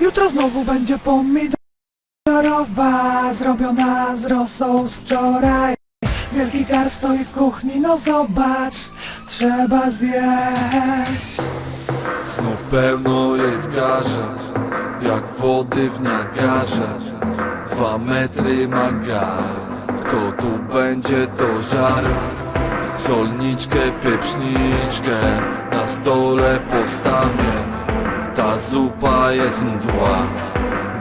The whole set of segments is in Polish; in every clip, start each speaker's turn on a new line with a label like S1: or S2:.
S1: Jutro znowu będzie pomidorowa Zrobiona z rosą z wczoraj. Wielki gar stoi w kuchni, no zobacz Trzeba zjeść.
S2: Znów pełno jej w garze Jak wody w Niagarze Dwa metry ma gar Kto tu będzie to żar. Solniczkę, pieprzniczkę Na stole postawię Ta zupa jest mdła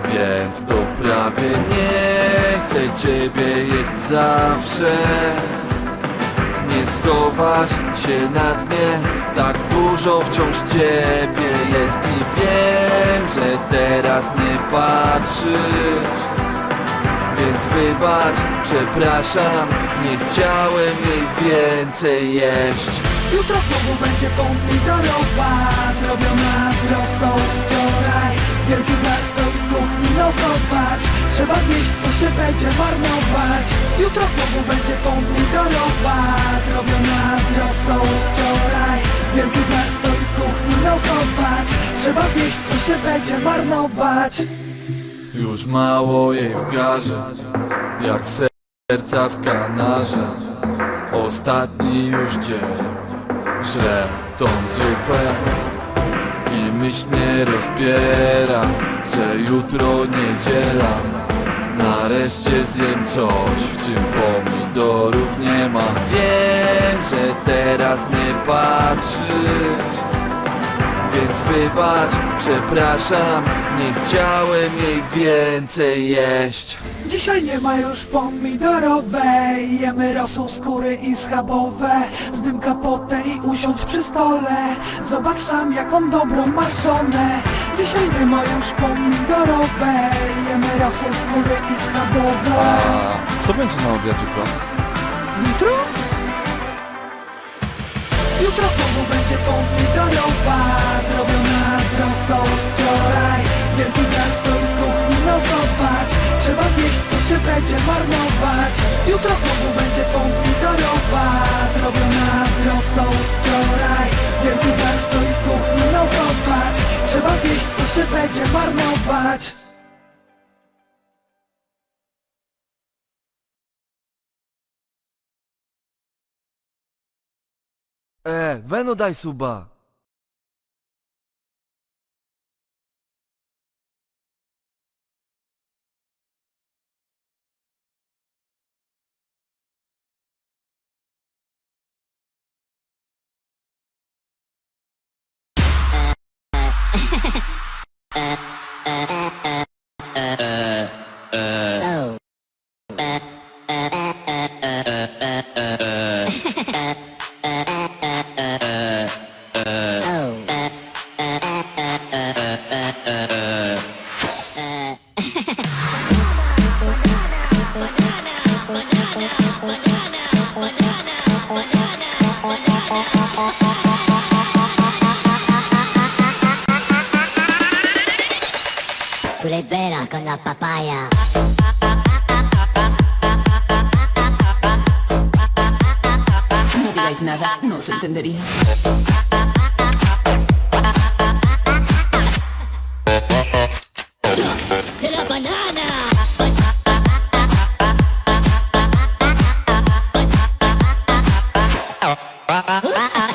S2: Więc doprawię Nie chcę ciebie jeść zawsze. Nie schowasz się na dnie Tak dużo wciąż ciebie jest I wiem, że teraz nie patrzysz. Więc wybacz, przepraszam Nie chciałem jej więcej jeść.
S1: Jutro znowu będzie pomidorowa Zrobiona Zjeść, co się będzie marnować. Jutro znowu będzie pomidorowa Zrobiona z rosą z wczoraj. Wielki gar stoi w kuchni, no zobacz. Trzeba zjeść, co się będzie marnować.
S2: Już mało jej w garze Jak serca w kanarze. Ostatni już dzień Żrę tą zupę I myśl mnie rozpiera Że jutro niedziela Nareszcie zjem coś W czym pomidorów nie ma. Wiem, że teraz nie patrzysz więc wybacz, przepraszam Nie chciałem jej więcej jeść.
S1: Dzisiaj nie ma już pomidorowej. Jemy rosół, skóry i schabowe. Zdym kapotę i usiądź przy stole. Zobacz sam jaką dobrą masz Dzisiaj nie ma już pomidorowej Jemy rosół, skóry i schabowe.
S2: Co będzie na obiad jutro?
S1: Jutro? Jutro znowu będzie pomidorowa Zrobiona z rosą z wczoraj. Wielki gar stoi w kuchni, no zobacz. Trzeba zjeść, co się będzie marnować. Jutro znowu będzie pomidorowa Zrobiona z rosą z wczoraj. Wielki gar stoi w kuchni, Zjeść, co się będzie marnować.
S2: E, Weno daj suba
S3: Tu le con la papaya.
S4: No digáis nada, no os entendería.
S3: ¡Se la banana! Oh.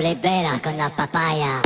S3: Tu le veras con la papaya.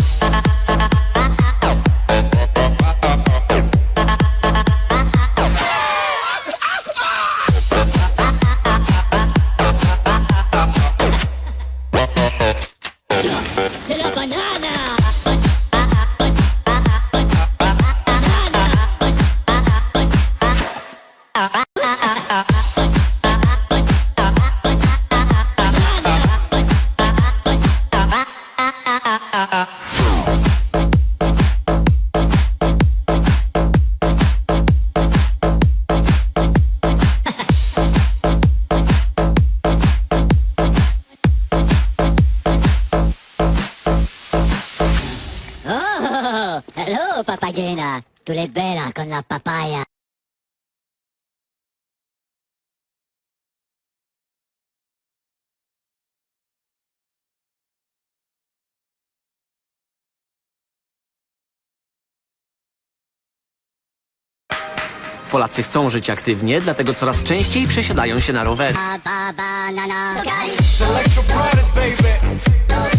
S3: Buena, tú le veras con la papaya.
S5: Polacy chcą żyć aktywnie, dlatego coraz częściej przesiadają się na rowery.
S3: Ba, ba, banana. Tocali.
S6: Select your brothers, baby.
S3: Tocali.